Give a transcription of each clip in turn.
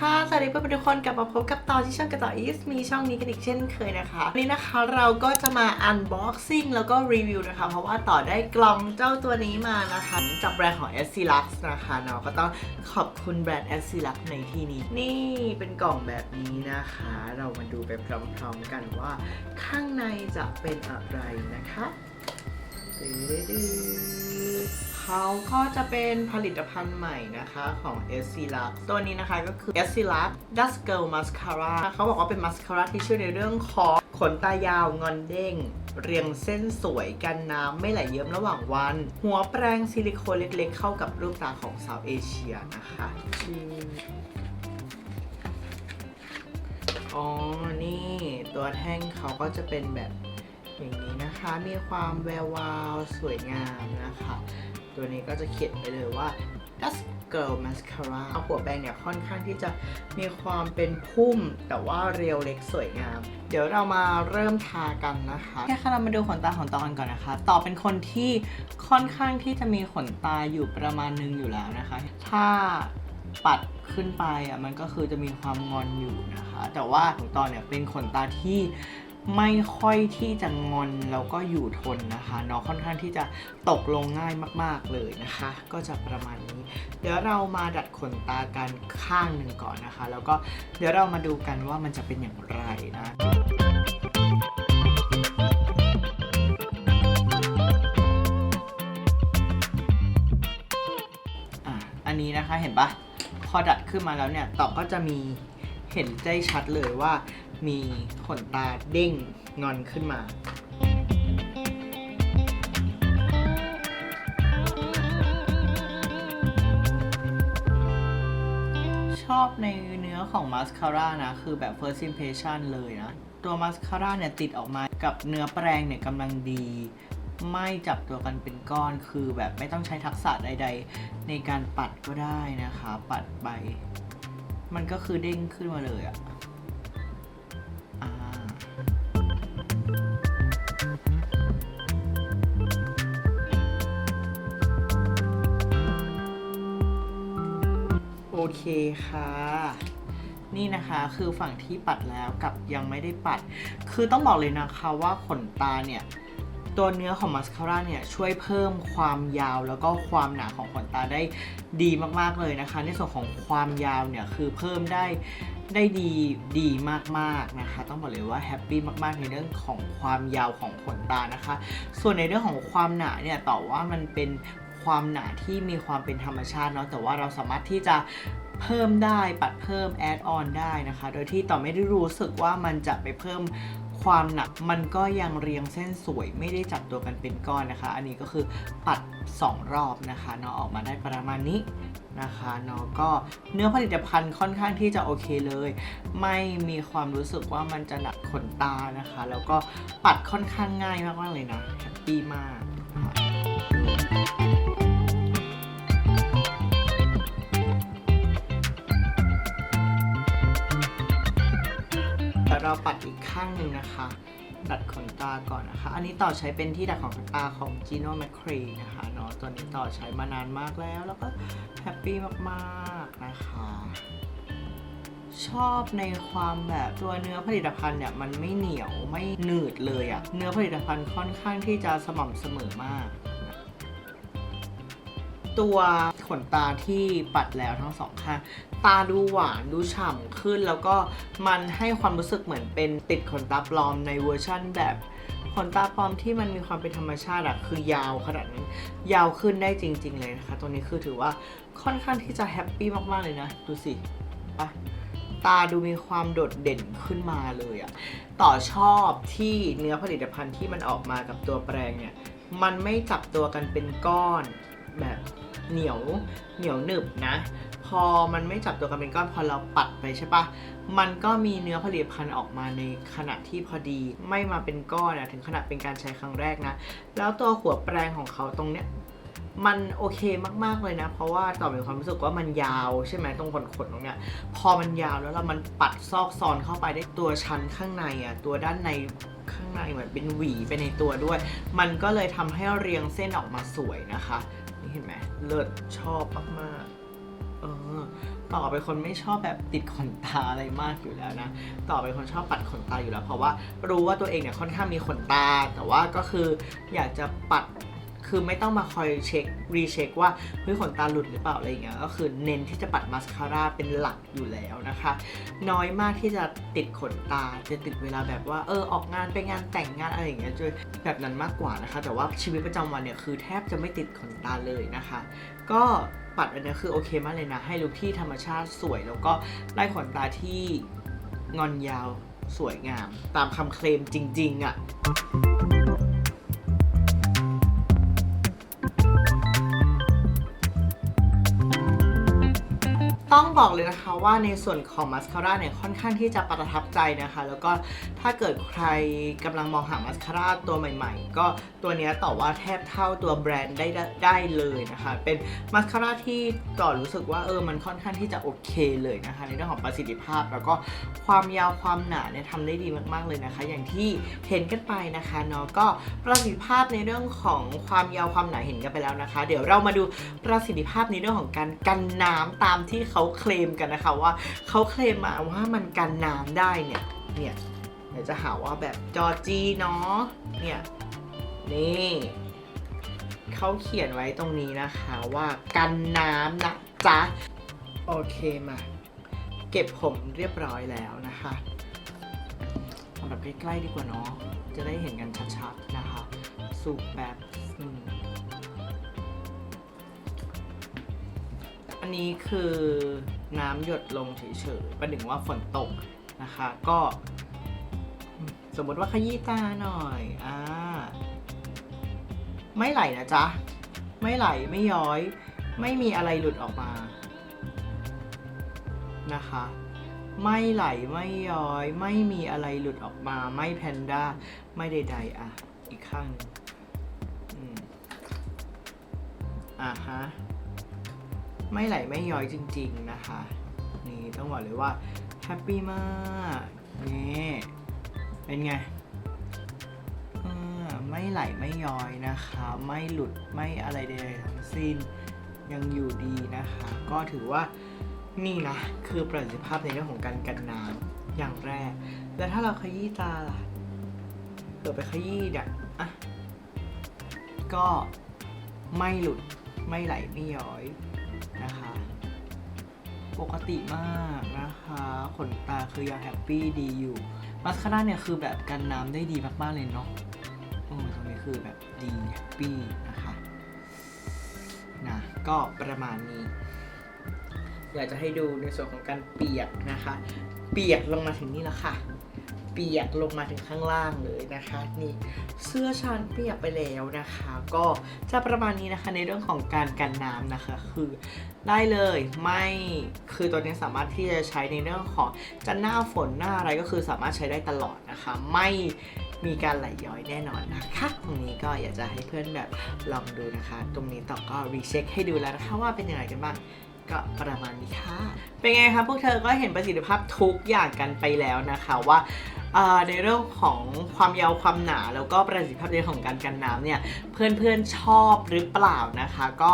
ค่ะ สวัสดีเพื่อนๆทุกคนกลับมาพบกับต่อที่ช่องกระต่ายอีสมีช่องนี้กันอีกเช่นเคยนะคะวันนี้นะคะเราก็จะมา unboxing แล้วก็รีวิวนะคะ เพราะว่าต่อได้กล่องเจ้าตัวนี้มานะคะ จากแบรนด์ของ s c Lux นะคะเนาะก็ต้องขอบคุณแบรนด์ s c Lux ในที่นี้ นี่เป็นกล่องแบบนี้นะคะ เรามาดูไปพร้อมๆกันว่า ข้างในจะเป็นอะไรนะคะดื้อๆ เขาก็จะเป็นผลิตภัณฑ์ใหม่นะคะของ s c Lux ตัวนี้นะคะก็คือ s c Lux Dust Girl Mascara เขาบอกว่าเป็นมาสคาร่าที่ช่วยในเรื่องของขนตายาวงอนเด้ง เรียงเส้นสวยกันน้ำไม่ไหลเยิ้มระหว่างวัน หัวแปรงซิลิโคนเล็กๆ เข้ากับรูปตาของสาวเอเชียนะคะอ๋อ นี่ตัวแท่งเขาก็จะเป็นแบบอย่างนี้นะคะ มีความแวววาว สวยงามนะคะ ตัวนี้ก็จะเขียนไปเลยว่า Dust Girl Mascara หัวแปรงเนี่ยค่อนข้างที่จะมีความเป็นพุ่ม แต่ว่าเรียวเล็กสวยงาม เดี๋ยวเรามาเริ่มทากันนะคะแค่ค่ะเรามาดูขนตาของตอกันก่อนนะคะ ต่อเป็นคนที่ค่อนข้างที่จะมีขนตาอยู่ประมาณนึงอยู่แล้วนะคะ ถ้าปัดขึ้นไปอะมันก็คือจะมีความงอนอยู่นะคะ แต่ว่าของตอนเนี่ยเป็นขนตาที่ ไม่ค่อยที่จะงอนแล้วก็อยู่ทนนะคะเนาะค่อนข้างที่จะตกลงง่ายมาก ๆเลยนะคะ ก็จะประมาณนี้ เดี๋ยวเรามาดัดขนตากันข้างหนึ่งก่อนนะคะ แล้วก็เดี๋ยวเรามาดูกันว่ามันจะเป็นอย่างไรนะอะอันนี้นะคะเห็นปะพอดัดขึ้นมาแล้วเนี่ยต่อก็จะมีเห็นได้ชัดเลยว่า มีขนตาเด้งงอนขึ้นมา ชอบในเนื้อของมาสคาร่านะ คือแบบ first impression เลยนะ ตัวมาสคาร่าเนี่ยติดออกมากับเนื้อแปรงเนี่ยกำลังดี ไม่จับตัวกันเป็นก้อนคือแบบไม่ต้องใช้ทักษะใด ๆ ในการปัดก็ได้นะคะ ปัดไป มันก็คือเด้งขึ้นมาเลยอะ โอเคค่ะ นี่นะคะคือฝั่งที่ปัดแล้วกับยังไม่ได้ปัด คือต้องบอกเลยนะคะว่าขนตาเนี่ยตัวเนื้อของมาสคาร่าเนี่ยช่วยเพิ่มความยาวแล้วก็ความหนาของขนตาได้ดีมากๆเลยนะคะ ในส่วนของความยาวเนี่ยคือเพิ่มได้ ได้ดีดีมากๆนะคะ ต้องบอกเลยว่าแฮปปี้มากๆในเรื่องของความยาวของขนตานะคะ ส่วนในเรื่องของความหนาเนี่ยต่อว่ามันเป็นความหนาที่มีความเป็นธรรมชาติเนาะแต่ว่าเราสามารถที่จะเพิ่มได้ปัดเพิ่มแอดออนได้นะคะ โดยที่ต่อไม่ได้รู้สึกว่ามันจะไปเพิ่มความหนักมันก็ยังเรียงเส้นสวยไม่ได้จับตัวกันเป็นก้อนนะคะ อันนี้ก็คือปัด 2 รอบนะคะเนาะออกมาได้ประมาณนี้ นะคะเนาะก็เนื้อผลิตภัณฑ์ค่อนข้างที่จะโอเคเลย ไม่มีความรู้สึกว่ามันจะหนักขนตานะคะ แล้วก็ปัดค่อนข้างง่ายมากๆเลยนะแฮปปี้มากค่เราปัดอีกข้างหนึ่งนะคะ ดัดขนตาก่อนนะคะ อันนี้ต่อใช้เป็นที่ดัดของขนตาของ Gino McCree นะคะเนาะตัวนี้ต่อใช้มานานมากแล้ว แล้วก็แฮปปี้มากๆนะคะชอบในความแบบตัวเนื้อผลิตภัณฑ์เนี่ยมันไม่เหนียวไม่หนืดเลยอะเนื้อผลิตภัณฑ์ค่อนข้างที่จะสม่ำเสมอมาก ตัว ขนตาที่ปัดแล้วทั้งสองข้างตาดูหวานดูฉ่ำขึ้น แล้วก็มันให้ความรู้สึกเหมือนเป็นติดขนตาปลอมในเวอร์ชั่นแบบขนตาปลอมที่มันมีความเป็นธรรมชาติอะคือยาวขนาดนั้นยาวขึ้นได้จริง ๆ เลยนะคะ ตัวนี้คือถือว่าค่อนข้างที่จะแฮปปี้มาก ๆ เลยนะ ดูสิปะตาดูมีความโดดเด่นขึ้นมาเลยอะต่อชอบที่เนื้อผลิตภัณฑ์ที่มันออกมากับตัวแปรงเนี่ย มันไม่จับตัวกันเป็นก้อนแบบ เหนียวเหนียวหนึบนะ พอมันไม่จับตัวกันเป็นก้อนพอเราปัดไปใช่ปะมันก็มีเนื้อผลิตภัณฑ์ออกมาในขณะที่พอดีไม่มาเป็นก้อนอะถึงขนาดเป็นการใช้ครั้งแรกนะ แล้วตัวหัวแปรงของเขาตรงเนี้ยมันโอเคมากๆเลยนะ เพราะว่าต่อมีความรู้สึกว่ามันยาวใช่ไหมตรงขนขนตรงเนี้ยพอมันยาวแล้วเรามันปัดซอกซอนเข้าไปได้ตัวชั้นข้างในอะตัวด้านในข้างในเหมือนเป็นหวีไปในตัวด้วย มันก็เลยทำให้เรียงเส้นออกมาสวยนะคะนี่เห็นไหม เลิศชอบมากๆเออต่อเป็นคนไม่ชอบแบบติดขนตาอะไรมากอยู่แล้วนะ ต่อเป็นคนชอบปัดขนตาอยู่แล้ว เพราะว่ารู้ว่าตัวเองเนี่ยค่อนข้างมีขนตา แต่ว่าก็คืออยากจะปัด คือไม่ต้องมาคอยเช็ครีเช็คว่าเฮ้ยขนตาหลุดหรือเปล่าอะไรอย่างเงี้ยก็คือเน้นที่จะปัดมาสคาร่าเป็นหลักอยู่แล้วนะคะ น้อยมากที่จะติดขนตาจะติดเวลาแบบว่าเออออกงานไปงานแต่งงานอะไรอย่างเงี้ยจะแบบนั้นมากกว่านะคะ แต่ว่าชีวิตประจำวันเนี่ยคือแทบจะไม่ติดขนตาเลยนะคะ ก็ปัดอันนี้คือโอเคมากเลยนะ ให้ลุคที่ธรรมชาติสวย แล้วก็ได้ขนตาที่งอนยาวสวยงาม ตามคำเคลมจริง ๆอะ่ะ ต้องบอกเลยนะคะว่าในส่วนของมัสคาร่าเนี่ยค่อนข้างที่จะประทับใจนะคะ แล้วก็ถ้าเกิดใครกำลังมองหามัสคาร่าตัวใหม่ ๆ ก็ตัวนี้ต่อว่าแทบเท่าตัวแบรนด์ได้ได้เลยนะคะ เป็นมัสคาร่าที่ต่อรู้สึกว่าเออมันค่อนข้างที่จะโอเคเลยนะคะ ในเรื่องของประสิทธิภาพ แล้วก็ความยาวความหนาเนี่ยทำได้ดีมากๆเลยนะคะ อย่างที่เห็นกันไปนะคะเนาะก็ประสิทธิภาพในเรื่องของความยาวความหนาเห็นกันไปแล้วนะคะ เดี๋ยวเรามาดูประสิทธิภาพในเรื่องของการกันน้ำตามที่เขาเคลมกันนะคะว่าเขาเคลมมาว่ามันกันน้ำได้เนี่ย เนี่ยเดี๋ยวจะหาว่าแบบจอจีเนาะ เนี่ย นี่เขาเขียนไว้ตรงนี้นะคะว่ากันน้ำนะจ๊ะ โอเคมา เก็บผมเรียบร้อยแล้วนะคะเอาแบบใกล้ๆดีกว่าเนาะจะได้เห็นกันชัดๆนะคะ สูบแบบ อันนี้คือน้ำหยดลงเฉยๆประหนึ่งว่าฝนตกนะคะ ก็ สมมติว่าขยี้ตาหน่อยอ่าไม่ไหลนะจ๊ะ ไม่ไหลไม่ย้อย ไม่มีอะไรหลุดออกมานะคะ ไม่ไหลไม่ย้อย ไม่มีอะไรหลุดออกมา ไม่แพนด้าไม่ใดๆอะ อีกข้างอืมอ่าฮะ ไม่ไหลไม่ย้อยจริง ๆนะคะ นี่ต้องบอกเลยว่าแฮปปี้มากนี่เป็นไงไม่ไหลไม่ย้อยนะคะ ไม่หลุดไม่อะไรใดๆทั้งสิ้นยังอยู่ดีนะคะ ก็ถือว่านี่นะคือประสิทธิภาพในเรื่องของการกันน้ำอย่างแรก แล้วถ้าเราขยี้ตาล่ะเกิดไปขยี้เนี่ยอะก็ไม่หลุดไม่ไหลไม่ย้อย นะคะ ปกติมากนะคะ ขนตาคือยังแฮปปี้ดีอยู่มาสคาร่าเนี่ยคือแบบกันน้ำได้ดีมากๆเลยเนาะโอ้ตรงนี้คือแบบดีแฮปปี้นะคะนะก็ประมาณนี้ อยากจะให้ดูในส่วนของการเปียกนะคะ เปียกลงมาถึงนี่แล้วค่ะ เปียกลงมาถึงข้างล่างเลยนะคะนี่เสื้อชันเปียกไปแล้วนะคะ ก็จะประมาณนี้นะคะในเรื่องของการกันน้ำนะคะ คือได้เลยไม่คือตัวนี้สามารถที่จะใช้ในเรื่องของจะหน้าฝนหน้าอะไรก็คือสามารถใช้ได้ตลอดนะคะ ไม่มีการไหลย้อยแน่นอนนะคะตรงนี้ก็อยากจะให้เพื่อนแบบลองดูนะคะ ตรงนี้ต่อก็รีเช็คให้ดูแล้วนะคะว่าเป็นยังไงกันบ้าง ก็ประมาณนี้ค่ะ เป็นไงคะพวกเธอก็เห็นประสิทธิภาพทุกอย่างกันไปแล้วนะคะว่าในเรื่องของความยาวความหนาแล้วก็ประสิทธิภาพในเรื่องของการกันน้ำเนี่ยเพื่อนๆชอบหรือเปล่านะคะ ก็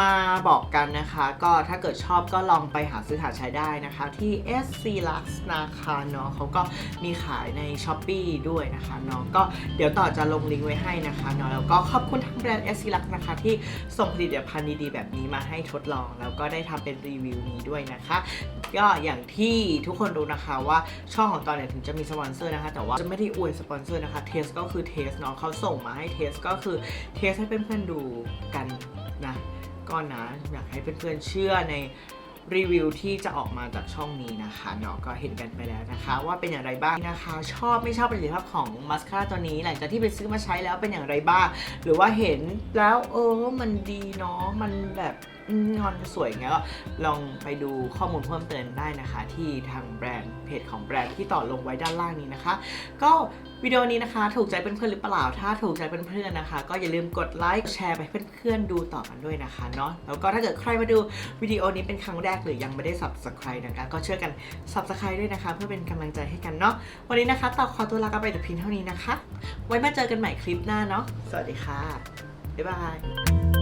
มาบอกกันนะคะ ก็ถ้าเกิดชอบก็ลองไปหาซื้อหาใช้ได้นะคะ ที่ SC Lux นะคะเนาะเขาก็มีขายใน s h อ p e e ด้วยนะคะเนาะก็เดี๋ยวต่อจะลงลิงก์ไว้ให้นะคะเนาะแล้วก็ขอบคุณทางแบรนด์ SC Lux นะคะที่ส่งผลิตภัณฑ์ดีๆ แบบนี้มาให้ทดลอง แล้วก็ได้ทำเป็นรีวิวนี้ด้วยนะคะก็อย่างที่ทุกคนรู้นะคะว่าช่องของตอนเนี่ยถึงจะมีสปอนเซอร์นะคะ แต่ว่าจะไม่ได้อวยสปอนเซอร์นะคะเทสก็คือเทสเนาะเขาส่งมาให้เทสก็คือเทสให้เพื่อนๆดูกันนะ ก็นะอยากให้เพื่อนๆเชื่อในรีวิวที่จะออกมาจากช่องนี้นะคะเนาะก็เห็นกันไปแล้วนะคะ ว่าเป็นอย่างไรบ้างนะคะ ชอบไม่ชอบประสิทธิภาพของมัสคาร่าตัวนี้ หลังจากที่ไปซื้อมาใช้แล้วเป็นอย่างไรบ้าง หรือว่าเห็นแล้วเออมันดีเนาะมันแบบงอนสวยไงก็ลองไปดูข้อมูลเพิ่มเติมได้นะคะ ที่ทางแบรนด์เพจของแบรนด์ที่ต่อลงไว้ด้านล่างนี้นะคะ ก็ วิดีโอนี้นะคะ ถูกใจเพื่อนๆหรือเปล่า ถ้าถูกใจเพื่อนๆนะคะ ก็อย่าลืมกดไลค์แชร์ไปเพื่อนๆดูต่อกันด้วยนะคะเนาะแล้วก็ถ้าเกิดใครมาดูวิดีโอนี้เป็นครั้งแรกหรือยังไม่ได้ subscribe นะคะก็ช่วยกัน subscribe ด้วยนะคะ เพื่อเป็นกำลังใจให้กันเนาะวันนี้นะคะต่อขอตัวลากันไปแต่เพียงเท่านี้นะคะ ไว้มาเจอกันใหม่คลิปหน้าเนาะสวัสดีค่ะบ๊ายบาย